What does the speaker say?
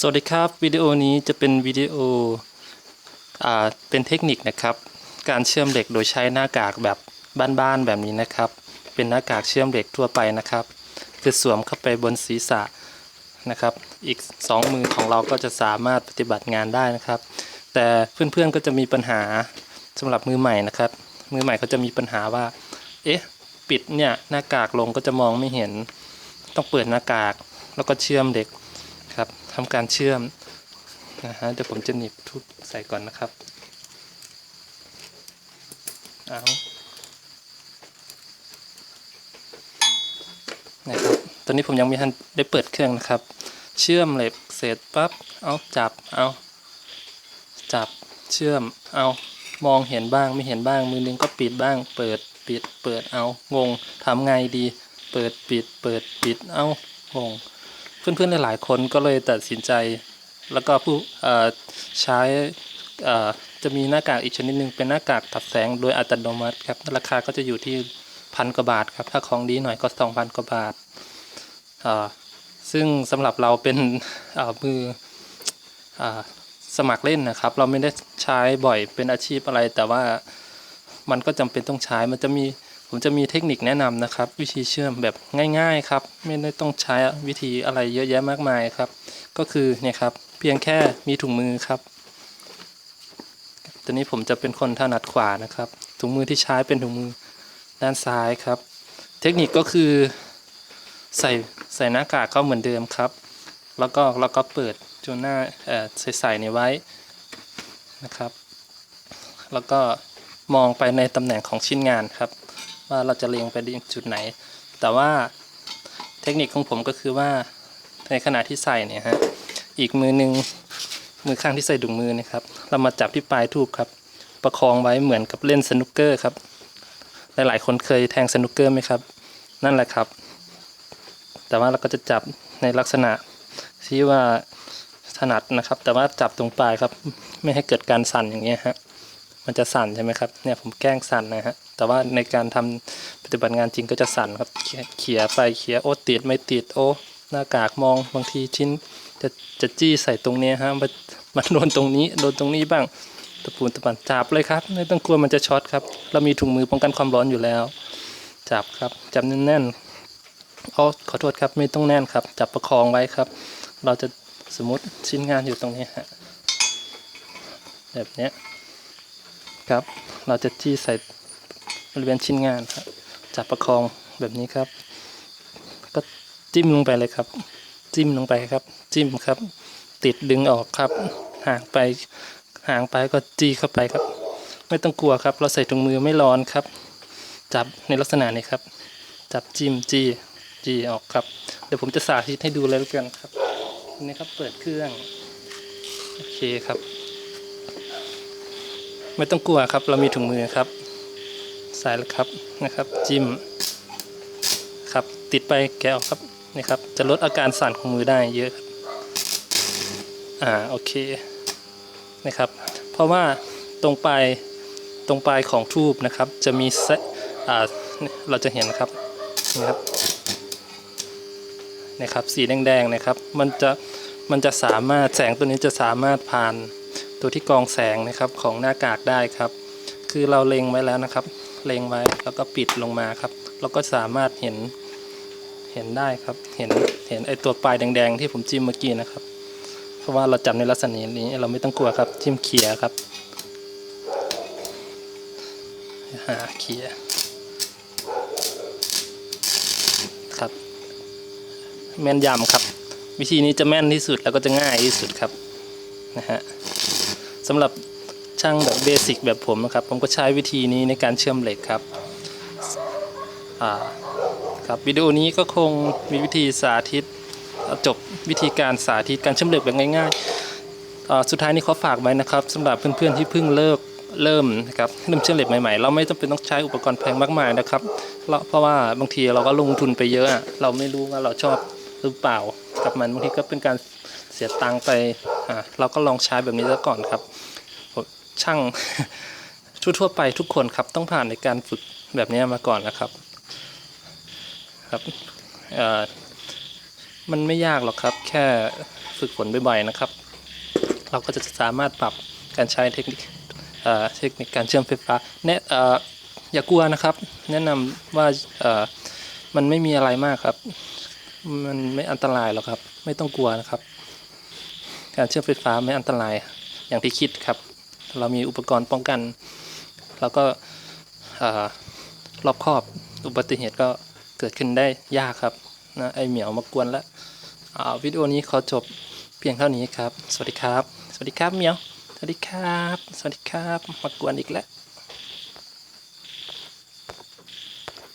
สวัสดีครับวิดีโอนี้จะเป็นวิดีโออ่าเป็นเทคนิคนะครับ การเชื่อมเหล็กโดยใช้หน้ากากแบบบ้านๆแบบนี้นะครับ เป็นหน้ากากเชื่อมเหล็กทั่วไปนะครับ คือสวมเข้าไปบนศีรษะนะครับ อีกสองมือของเราก็จะสามารถปฏิบัติงานได้นะครับ แต่เพื่อนๆก็จะมีปัญหาสำหรับมือใหม่นะครับ มือใหม่เขาจะมีปัญหาว่า เอ๊ะปิดเนี่ยหน้ากากลงก็จะมองไม่เห็น ต้องเปิดหน้ากากแล้วก็เชื่อมเหล็ก ครับทำการเชื่อมนะฮะเดี๋ยวผมจะหนีบทุบใส่ก่อนนะครับเอานะครับตอนนี้ผมยังไม่ทันได้เปิดเครื่องนะครับ เชื่อมเหล็กเสร็จปั๊บเอาจับเอาจับเชื่อมเอามองเห็นบ้างไม่เห็นบ้างมือนึงก็ปิดบ้าง เปิดปิดเปิดเอางงทำไงดี เปิดปิด เปิดปิดเอางง พื่อนๆหลายๆคนก็เลยตัดสินใจ แล้วก็ผู้ใช้จะมีหน้ากากอีกชนิดหนึ่งเป็นหน้ากากตัดแสงโดยอัตโนมัติครับราคาก็จะอยู่ที่พันกว่าบาทครับถ้าของดีหน่อยก็สองพันกว่าบาท ซึ่งสำหรับเราเป็นมือเอ่อสมัครเล่นนะครับ เราไม่ได้ใช้บ่อยเป็นอาชีพอะไร แต่ว่ามันก็จำเป็นต้องใช้มันจะมี ผมจะมีเทคนิคแนะนำนะครับ วิธีเชื่อมแบบง่ายๆครับ ไม่ได้ต้องใช้วิธีอะไรเยอะแยะมากมายครับ ก็คือเนี่ยครับเพียงแค่มีถุงมือครับตอนนี้ผมจะเป็นคนถนัดขวานะครับ ถุงมือที่ใช้เป็นถุงมือด้านซ้ายครับ เทคนิคก็คือใส่ใส่หน้ากากเข้าเหมือนเดิมครับ แล้วก็แล้วก็เปิดจนหน้าเอ่อใส่ใส่ในไว้นะครับ แล้วก็มองไปในตำแหน่งของชิ้นงานครับ ว่าเราจะเล็งไปจุดไหน แต่ว่าเทคนิคของผมก็คือว่าในขณะที่ใส่เนี่ยฮะอีกมือหนึ่งมือข้างที่ใส่ถุงมือนะครับ เรามาจับที่ปลายทูบครับ ประคองไว้เหมือนกับเล่นสนุกเกอร์ครับ หลายๆ คนเคยแทงสนุกเกอร์ไหมครับ นั่นแหละครับ แต่ว่าเราก็จะจับในลักษณะที่ว่าถนัดนะครับ แต่ว่าจับตรงปลายครับ ไม่ให้เกิดการสั่นอย่างเงี้ยฮะมันจะสั่นใช่ไหมครับเนี่ยผมแกล้งสั่นนะฮะ แต่ว่าในการทำปฏิบัติงานจริงก็จะสั่นครับเขี่ยเขี่ยไปเขี่ยโอ้ติดไม่ติดโอ้หน้ากากมองบางทีชิ้น จะจะจี้ใส่ตรงนี้ฮะมันมันโดนตรงนี้โดนตรงนี้บ้างตะปูนตะปันจับเลยครับ ไม่ต้องกลัวมันจะช็อตครับ เรามีถุงมือป้องกันความร้อนอยู่แล้ว จับครับจับแน่นๆอ๋อขอโทษครับไม่ต้องแน่นครับ จับประคองไว้ครับ เราจะสมมติชิ้นงานอยู่ตรงนี้ฮะแบบเนี้ยครับ เราจะจี้ใส่ บริเวณชิ้นงานครับจับประคองแบบนี้ครับ ก็จิ้มลงไปเลยครับ จิ้มลงไปครับ จิ้มครับ ติดดึงออกครับห่างไปห่างไปก็จี้เข้าไปครับ ไม่ต้องกลัวครับ เราใส่ถุงมือไม่ร้อนครับ จับในลักษณะนี้ครับ จับจิ้มจี้จี้ออกครับ เดี๋ยวผมจะสาธิตให้ดูเลยแล้วกันครับนี่ครับเปิดเครื่องโอเคครับ ไม่ต้องกลัวครับ เรามีถุงมือครับ ใส่แล้วครับนะครับ จิ้มครับติดไปแกะออกครับนี่ครับ จะลดอาการสั่นของมือได้เยอะครับอ่าโอเคนะครับ เพราะว่าตรงปลายตรงปลายของทูบนะครับ จะมีเซอ่าเราจะเห็นครับนะครับนะครับสีแดงๆนะครับ มันจะมันจะสามารถแสงตัวนี้จะสามารถผ่านตัวที่กองแสงนะครับของหน้ากากได้ครับ คือเราเล็งไว้แล้วนะครับ เล็งไว้ แล้วก็ปิดลงมาครับ เราก็สามารถเห็นเห็นได้ครับ เห็นเห็นไอตัวปลายแดงๆที่ผมจิ้มเมื่อกี้นะครับ เพราะว่าเราจับในลักษณะนี้เราไม่ต้องกลัวครับ จิ้มเขี่ยครับหาเขี่ยครับ แม่นยำครับ วิธีนี้จะแม่นที่สุดแล้วก็จะง่ายที่สุดครับนะฮะสำหรับ ช่างแบบเบสิกแบบผมนะครับ ผมก็ใช้วิธีนี้ในการเชื่อมเหล็กครับครับวิดีโอนี้ก็คงมีวิธีสาธิตจบวิธีการสาธิตการเชื่อมเหล็กแบบง่ายๆสุดท้ายนี้ขอฝากไว้นะครับสำหรับเพื่อนๆที่เพิ่งเลิกเริ่มนะครับเริ่มเชื่อมเหล็กใหม่ๆ เราไม่จำเป็นต้องใช้อุปกรณ์แพงมากมายนะครับเพราะว่าบางทีเราก็ลงทุนไปเยอะ เราไม่รู้ว่าเราชอบหรือเปล่ากับมันบางทีก็เป็นการเสียตังค์ไปเราก็ลองใช้แบบนี้ซะก่อนครับ ช่างทั่วๆไปทุกคนครับต้องผ่านในการฝึกแบบนี้มาก่อนนะครับครับมันไม่ยากหรอกครับ แค่ฝึกฝนบ่อยๆนะครับ เราก็จะสามารถปรับการใช้เทคนิคเทคนิคการเชื่อมไฟฟ้าแนะออย่ากลัวนะครับ แนะนำว่ามันไม่มีอะไรมากครับ มันไม่อันตรายหรอกครับ ไม่ต้องกลัวนะครับ การเชื่อมไฟฟ้าไม่อันตรายอย่างที่คิดครับ เรามีอุปกรณ์ป้องกัน แล้วก็รอบครอบอุบัติเหตุก็เกิดขึ้นได้ยากครับนะไอเหมียวมากวนแล้ววิดีโอนี้ขอจบเพียงเท่านี้ครับ สวัสดีครับ สวัสดีครับเหมียว สวัสดีครับ สวัสดีครับ มากวนอีกแล้ว